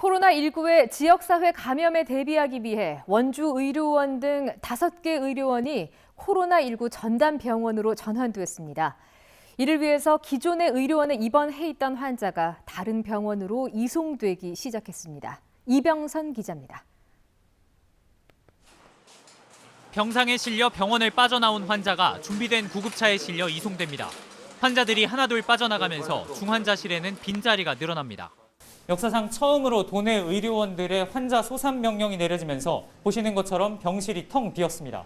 코로나19의 지역사회 감염에 대비하기 위해 원주 의료원 등 다섯 개 의료원이 코로나19 전담 병원으로 전환됐습니다. 이를 위해서 기존의 의료원에 입원해 있던 환자가 다른 병원으로 이송되기 시작했습니다. 이병선 기자입니다. 병상에 실려 병원을 빠져나온 환자가 준비된 구급차에 실려 이송됩니다. 환자들이 하나둘 빠져나가면서 중환자실에는 빈자리가 늘어납니다. 역사상 처음으로 도내 의료원들의 환자 소산 명령이 내려지면서 보시는 것처럼 병실이 텅 비었습니다.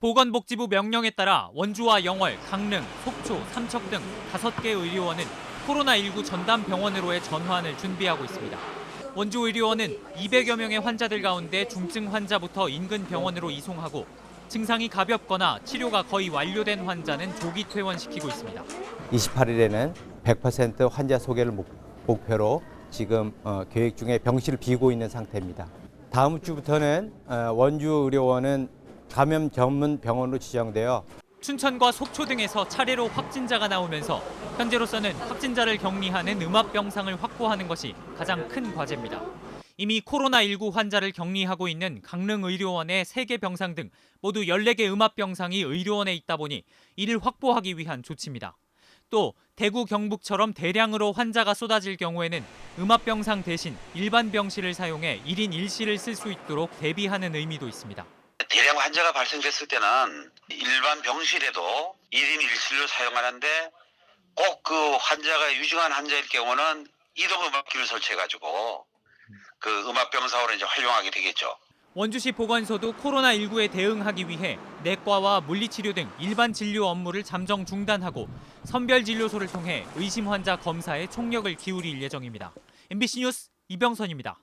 보건복지부 명령에 따라 원주와 영월, 강릉, 속초, 삼척 등 다섯 개 의료원은 코로나19 전담 병원으로의 전환을 준비하고 있습니다. 원주 의료원은 200여 명의 환자들 가운데 중증 환자부터 인근 병원으로 이송하고 증상이 가볍거나 치료가 거의 완료된 환자는 조기 퇴원시키고 있습니다. 28일에는 100% 환자 소개를 목- 목표로 지금 어, 계획 중에 병실을 비우고 있는 상태입니다. 다음 주부터는 어, 원주 의료원은 감염 전문 병원으로 지정되어 춘천과 속초 등에서 차례로 확진자가 나오면서 현재로서는 확진자를 격리하는 음압병상을 확보하는 것이 가장 큰 과제입니다. 이미 코로나19 환자를 격리하고 있는 강릉의료원의 3개 병상 등 모두 14개 음압병상이 의료원에 있다 보니 이를 확보하기 위한 조치입니다. 또 대구 경북처럼 대량으로 환자가 쏟아질 경우에는 음압병상 대신 일반 병실을 사용해 1인 1실을 쓸 수 있도록 대비하는 의미도 있습니다. 대량 환자가 발생됐을 때는 일반 병실에도 1인 1실로 사용하는데 꼭 그 환자가 유증한 환자일 경우는 이동 음압기를 설치해가지고 그 음압병상으로 이제 활용하게 되겠죠. 원주시 보건소도 코로나19에 대응하기 위해 내과와 물리치료 등 일반 진료 업무를 잠정 중단하고 선별 진료소를 통해 의심 환자 검사에 총력을 기울일 예정입니다. MBC 뉴스 이병선입니다.